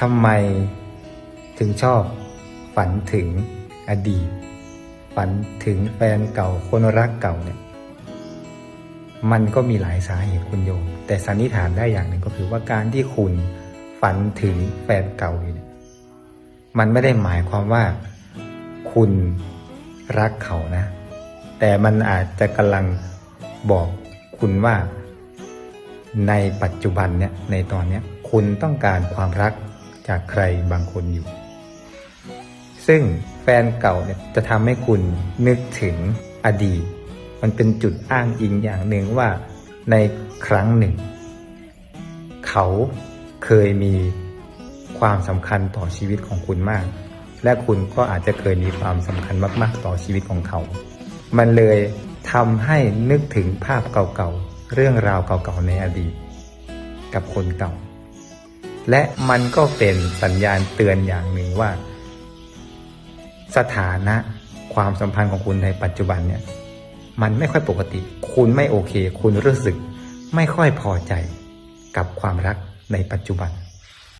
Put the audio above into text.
ทำไมถึงชอบฝันถึงอดีต ฝันถึงแฟนเก่าคนรักเก่าเนี่ยมันก็มีหลายสาเหตุคุณโยม แต่สันนิษฐานได้อย่างหนึ่งก็คือว่าการที่คุณฝันถึงแฟนเก่าอยู่เนี่ยมันไม่ได้หมายความว่าคุณรักเขานะ แต่มันอาจจะกำลังบอกคุณว่าในปัจจุบันเนี่ยในตอนเนี้ยคุณต้องการความรัก จากใครบางคนอยู่ ซึ่งแฟนเก่าเนี่ยจะทำให้คุณนึกถึงอดีต มันเป็นจุดอ้างอิงอย่างหนึ่งว่าในครั้งหนึ่ง เขาเคยมีความสำคัญต่อชีวิตของคุณมาก และคุณก็อาจจะเคยมีความสำคัญมาก ๆ ต่อชีวิตของเขา มันเลยทำให้นึกถึงภาพเก่าๆ เรื่องราวเก่าๆ ในอดีต กับคนเก่า และมันก็เป็นสัญญาณเตือนอย่างหนึ่งว่า สถานะความสัมพันธ์ของคุณในปัจจุบันเนี่ย มันไม่ค่อยปกติ คุณไม่โอเค คุณรู้สึก ไม่ค่อยพอใจกับความรักในปัจจุบัน